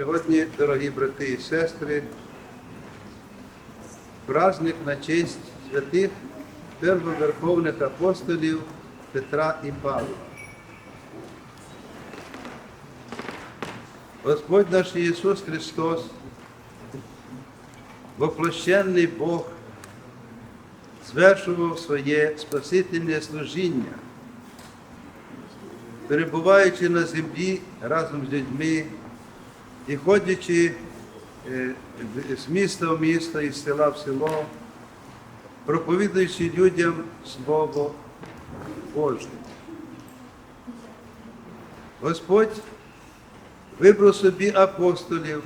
Сьогодні, дорогі брати і сестри, праздник на честь святих первоверховних апостолів Петра і Павла. Господь наш Ісус Христос, воплощенний Бог, звершував своє спасительне служіння, перебуваючи на землі разом з людьми і ходячи е, з міста в місто і з села в село, проповідуючи людям Слово Боже. Господь вибрав собі апостолів,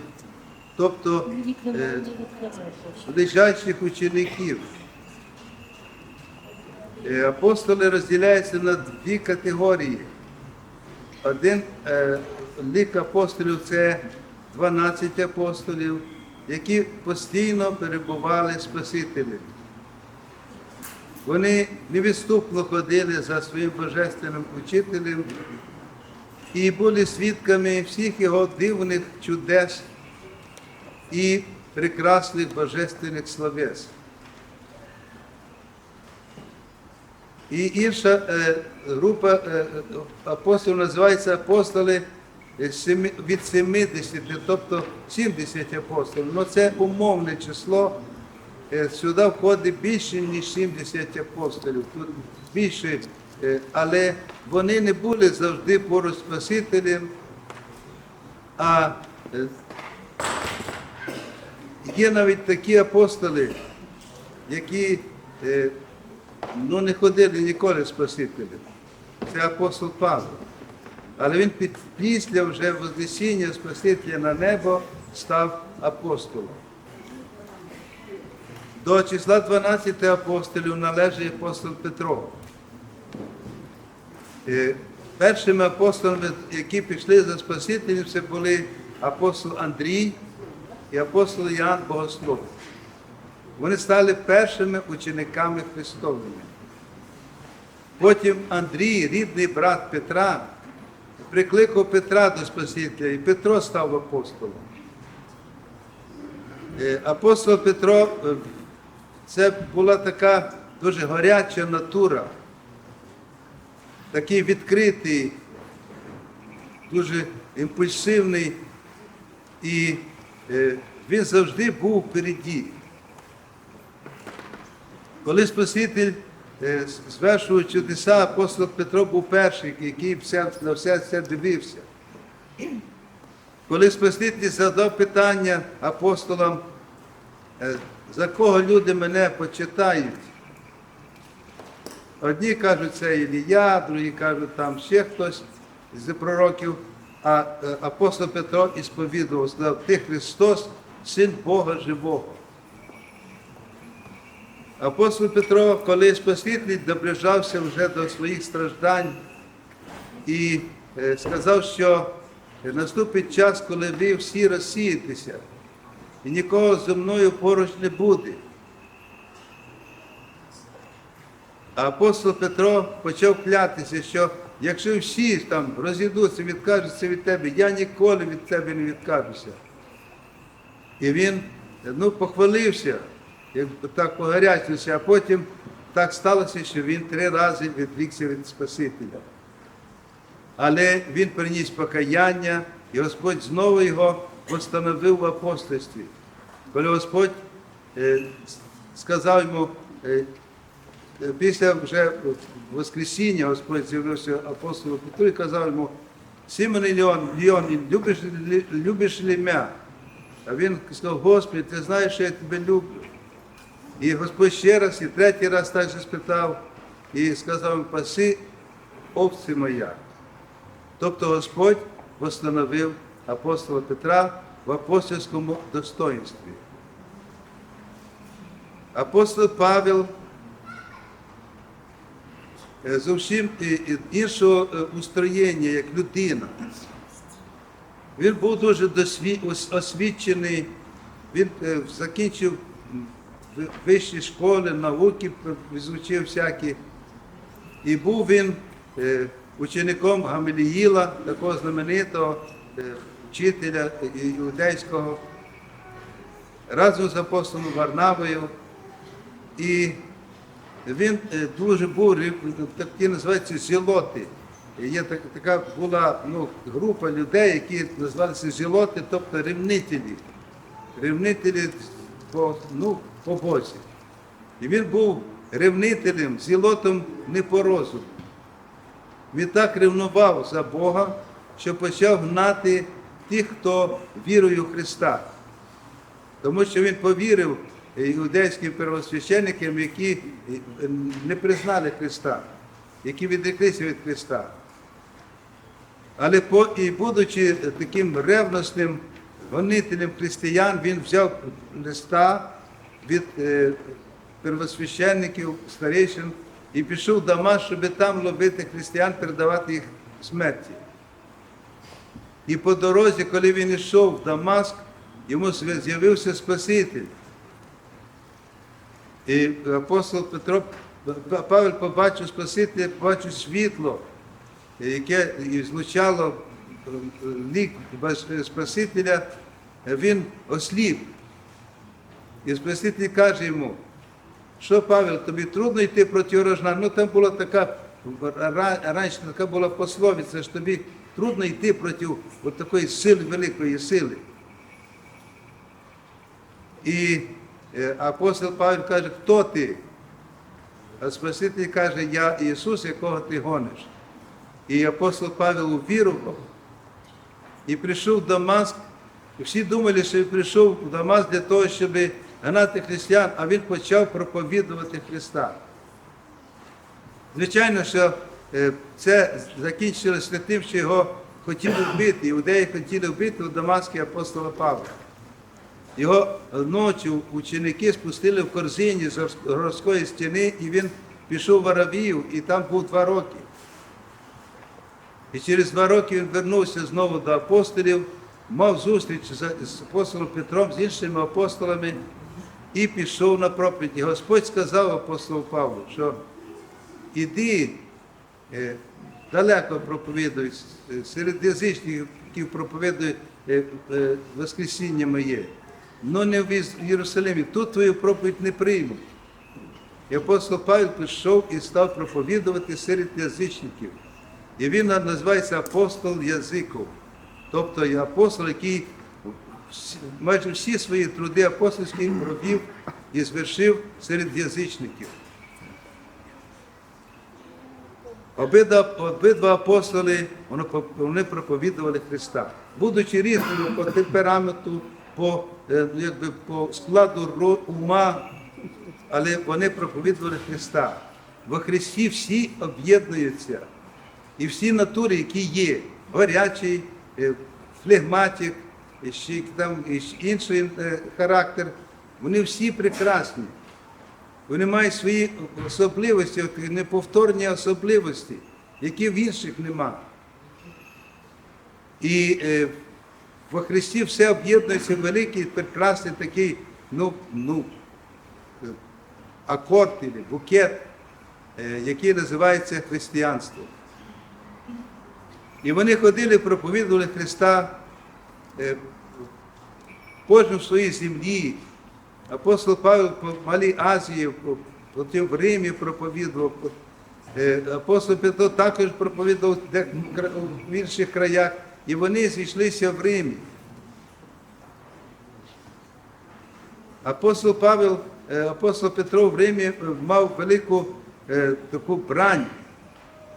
тобто е, ближайших учеників. Е, Апостоли розділяються на дві категорії. Один лік апостолів це 12 апостолів, які постійно перебували Спасителем. Вони невідступно ходили за своїм божественним учителем і були свідками всіх його дивних чудес і прекрасних божественних словес. І інша е, група е, апостолів називається апостоли е, від 70, тобто 70 апостолів. Ну це умовне число. Е, Сюди входить більше, ніж 70 апостолів. Тут більше, е, але вони не були завжди поруч Спасителем, а е, є навіть такі апостоли, які е, ну, не ходили ніколи Спасителем. Це апостол Павло. Але він під, після вже Вознесіння Спасителя на небо став апостолом. До числа 12 апостолів належить апостол Петро. Е, Першими апостолами, які пішли за Спасителем, це були апостол Андрій і апостол Іоанн Богослов. Вони стали першими учениками Христовими. Потім Андрій, рідний брат Петра, прикликав Петра до Спасителя, і Петро став апостолом. Е, Апостол Петро е, це була така дуже гаряча натура, такий відкритий, дуже імпульсивний, і е, він завжди був впереді. Коли Спаситель звершував чудеса, апостол Петро був перший, який на все це дивився. Коли Спаситель задав питання апостолам, е, за кого люди мене почитають? Одні кажуть, це Ілія, другі кажуть, там ще хтось з пророків, а е, апостол Петро ісповідував, сказав, ти Христос, син Бога живого. Апостол Петро, коли Спаситель наближався вже до своїх страждань і е, сказав, що наступить час, коли ви всі розсієтеся, і нікого зі мною поруч не буде. Апостол Петро почав клятися, що якщо всі там розійдуться, відкажуться від тебе, я ніколи від тебе не відкажуся. І він ну, похвалився, так погарячився, а потім так сталося, що він три рази відрікся від Спасителя. Але він приніс покаяння, і Господь знову його постановив в апостольстві. Коли Господь е, сказав йому, е, е, після вже Воскресіння Господь з'явився апостолу Петру і казав йому, Симон Леон, Леон, любиш, любиш ли м'я? А він сказав, Господи, ти знаєш, що я тебе люблю. І Господь ще раз, і третій раз також спитав, і сказав, паси овці моя. Тобто Господь постановив апостола Петра в апостольському достоїнстві. Апостол Павел е, зовсім іншого е, устроєння, як людина. Він був дуже освічений, він е, закінчив вищі школи, науки звучив всякі. І був він е, учеником Гамеліїла, такого знаменитого е, вчителя іудейського, разом з апостолом Варнавою. І він е, дуже був такі називаються зілоти. Є так- така була ну, група людей, які називалися зілоти, тобто ревнителі. Ревнителі по, ну, по Бозі. І він був ревнителем, зілотом не по розуму. Він так ревнував за Бога, що почав гнати тих, хто вірує у Христа. Тому що він повірив іудейським первосвященникам, які е, не признали Христа, які відреклися від Христа. Але по, і будучи таким ревностним гонителем християн, він взяв листа від е, первосвященників, старейшин і пішов в Дамас, щоб там ловити християн, передавати їх смерті. І по дорозі, коли він йшов в Дамаск, йому з'явився Спаситель. І апостол Петро, Павел побачив Спасителя, побачив світло, яке злучало е, лік Спасителя, він осліп. І Спаситель каже йому, що Павел, тобі трудно йти проти рожна. Ну там була така, раніше така була пословиця, що тобі трудно йти проти от такої сили, великої сили. І е, апостол Павел каже, хто ти? А Спаситель каже, я Ісус, якого ти гониш. І апостол Павел увірував і прийшов в Дамаск. І всі думали, що він прийшов в Дамаск для того, щоб гнати християн, а він почав проповідувати Христа. Звичайно, що е, це закінчилося тим, що його хотіли вбити. Іудеї хотіли вбити у Дамаскі апостола Павла. Його ночі ученики спустили в корзині з городської стіни, і він пішов в Аравію, і там був два роки. І через два роки він вернувся знову до апостолів, мав зустріч з апостолом Петром, з іншими апостолами і пішов на проповідь. І Господь сказав апостолу Павлу, що іди е, далеко проповідуй, серед язичників проповідуй е, е, Воскресіння моє. Но не в Єрусалимі, тут твою проповідь не приймуть. І апостол Павел пішов і став проповідувати серед язичників. І він називається апостол язиків. Тобто є апостол, який майже всі свої труди апостольські провів і звершив серед язичників. Обидва, обидва апостоли вони, проповідували Христа. Будучи різними по темпераменту, по, е, якби, по складу ума, але вони проповідували Христа. Во Христі всі об'єднуються. І всі натури, які є, горячий, е, флегматик, там інший е, характер, вони всі прекрасні. Вони мають свої особливості, неповторні особливості, які в інших нема. І е, во Христі все об'єднується великий, прекрасний такий, ну, ну, акорд, букет, е, який називається християнство. І вони ходили, проповідували Христа е, кожен в своїй землі. Апостол Павел по Малій Азії, в Римі проповідував. Е, Апостол Петро також проповідував в інших краях, і вони зійшлися в Римі. Апостол Павел, е, апостол Петро в Римі мав велику таку брань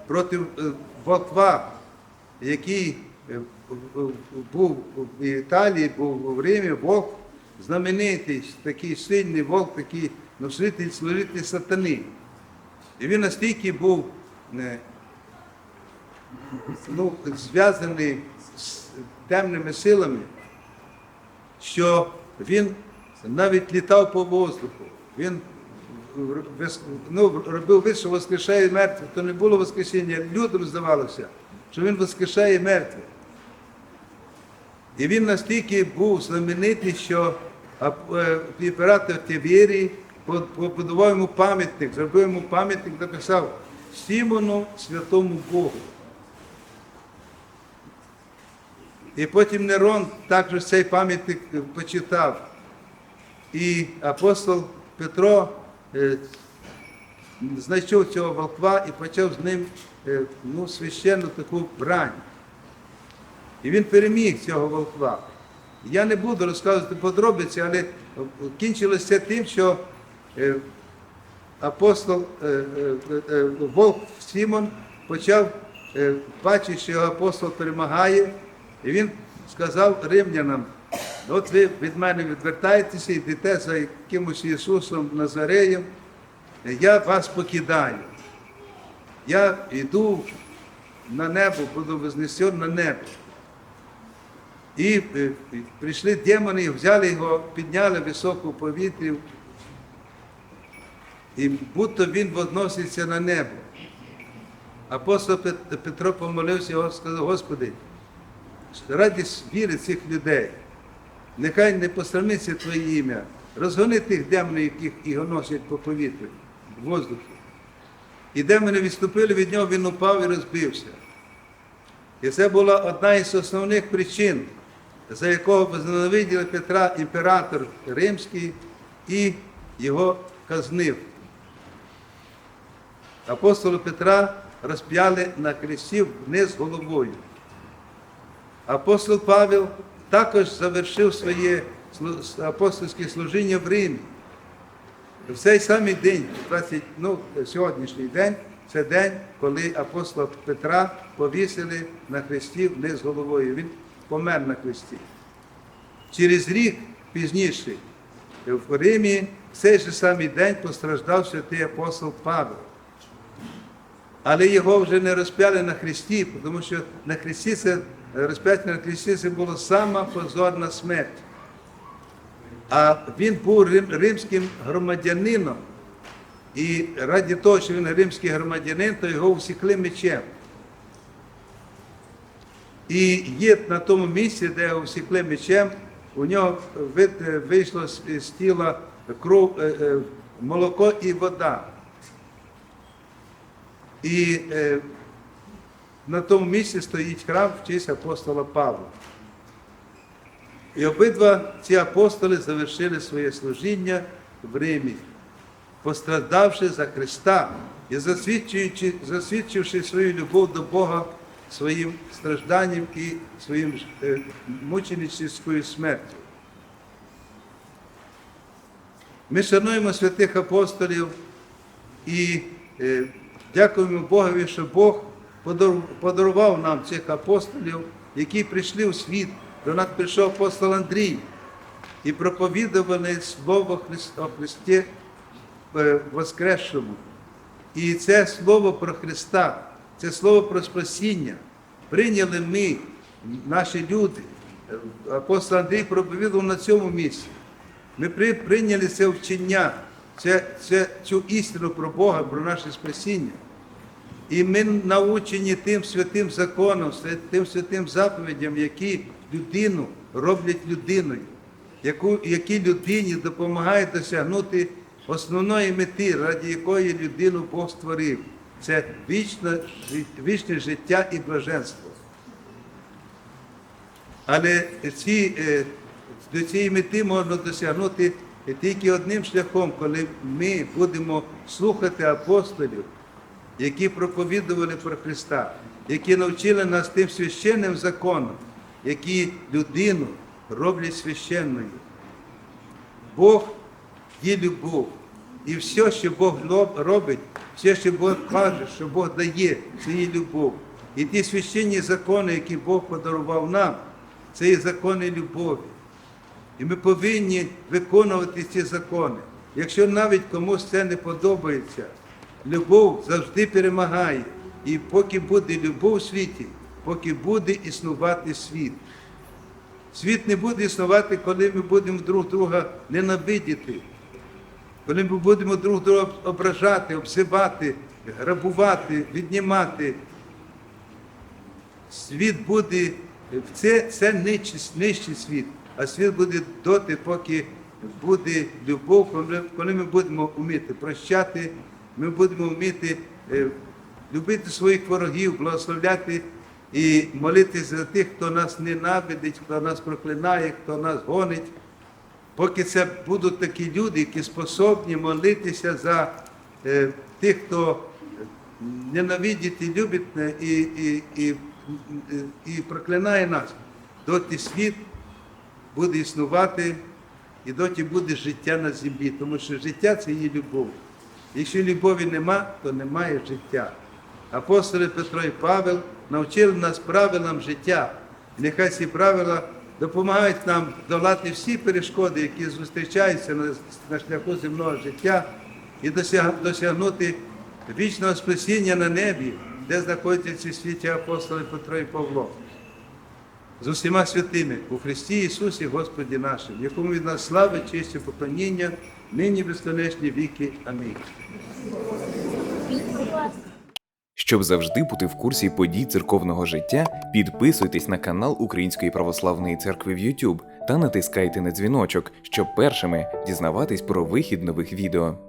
проти Волква, який е, був в Італії, був в Римі, вовк, знаменитий, такий сильний вовк, такий носитель служитель сатани. І він настільки був е, ну, зв'язаний з темними силами, що він навіть літав по воздуху. Він ну, робив вид, що воскрешає мертвих, то не було воскресіння. Людям здавалося, що він воскрешає мертвих. І він настільки був знаменитий, що е, імператор Тиберій побудував йому пам'ятник, зробив йому пам'ятник, написав Сімону святому Богу. І потім Нерон також цей пам'ятник е, почитав. І апостол Петро е, знайшов цього волква і почав з ним е, ну, священну таку брань. І він переміг цього волква. Я не буду розказувати подробиці, але кінчилося тим, що е, апостол е, Вовк Сімон почав бачити, що його апостол перемагає, і він сказав римлянам, от ви від мене відвертаєтеся, йдете за якимось Ісусом Назареєм, я вас покидаю. Я йду на небо, буду вознесен на небо. І е, прийшли демони, взяли його, підняли високо в повітрі, і будто він возноситься на небо. Апостол Петро помолився і сказав, Господи, раді віри цих людей, нехай не посрамиться Твоє ім'я, розгони тих демонів, яких його носять по повітрю, в воздухі. І демони відступили від нього, він упав і розбився. І це була одна із основних причин, за якого возненавиділи Петра імператор Римський і його казнив. Апостола Петра розп'яли на хресті вниз головою. Апостол Павел також завершив своє апостольське служіння в Римі. В цей самий день, 20, ну, сьогоднішній день, це день, коли апостола Петра повісили на хресті вниз головою. Він помер на хресті. Через рік пізніше в Римі в цей же самий день постраждав святий апостол Павел. Але його вже не розп'яли на хресті, тому що на хресті це розп'яття на хресті це була сама позорна смерть. А він був римським громадянином. І раді того, що він римський громадянин, то його всікли мечем. І є на тому місці, де його всікли мечем, у нього е, вийшло з тіла кров, е, е, молоко і вода. І на тому місці стоїть храм в честь апостола Павла. І обидва ці апостоли завершили своє служіння в Римі, пострадавши за Христа і засвідчивши свою любов до Бога своїм стражданням і своїм е, мученическою смертю. Ми шануємо святих апостолів і е, дякуємо Богові, що Бог подарував нам цих апостолів, які прийшли у світ. До нас прийшов апостол Андрій і проповідували Слово Христ- о Христі е, Воскресшому. І це слово про Христа, це слово про спасіння. Прийняли ми, наші люди. Апостол Андрій проповідував на цьому місці. Ми при- прийняли це вчення, це, це, цю істину про Бога, про наше спасіння. І ми научені тим святим законом, тим святим заповідям, які людину роблять людиною, яку, які людині допомагають досягнути основної мети, ради якої людину Бог створив. Це вічне, вічне життя і блаженство. Але ці, е, до цієї мети можна досягнути тільки одним шляхом, коли ми будемо слухати апостолів, які проповідували про Христа, які навчили нас тим священним законом, які людину роблять священною. Бог є любов. І все, що Бог робить, все, що Бог каже, що Бог дає, це є любов. І ті священні закони, які Бог подарував нам, це є закони любові. І ми повинні виконувати ці закони. Якщо навіть комусь це не подобається, любов завжди перемагає. І поки буде любов у світі, поки буде існувати світ. Світ не буде існувати, коли ми будемо друг друга ненавидіти, коли ми будемо друг друга ображати, обсипати, грабувати, віднімати. Світ буде, це, це нижчий, нижчий світ, а світ буде доти, поки буде любов, коли ми будемо вміти прощати, ми будемо вміти е, любити своїх ворогів, благословляти і молитися за тих, хто нас ненавидить, хто нас проклинає, хто нас гонить. Поки це будуть такі люди, які способні молитися за е, тих, хто ненавидить і любить е, і, і, і, і, проклинає нас, доти світ буде існувати і доті буде життя на землі, тому що життя це є любов. Якщо любові нема, то немає життя. Апостоли Петро і Павел навчили нас правилам життя. Нехай ці правила допомагають нам долати всі перешкоди, які зустрічаються на, шляху земного життя, і досягнути вічного спасіння на небі, де знаходяться в цій світі апостоли Петро і Павло з усіма святими у Христі Ісусі Господі нашим, якому від нас слава, честь і поклоніння, нині безконечні віки. Амінь. Щоб завжди бути в курсі подій церковного життя, підписуйтесь на канал Української православної церкви в YouTube та натискайте на дзвіночок, щоб першими дізнаватись про вихід нових відео.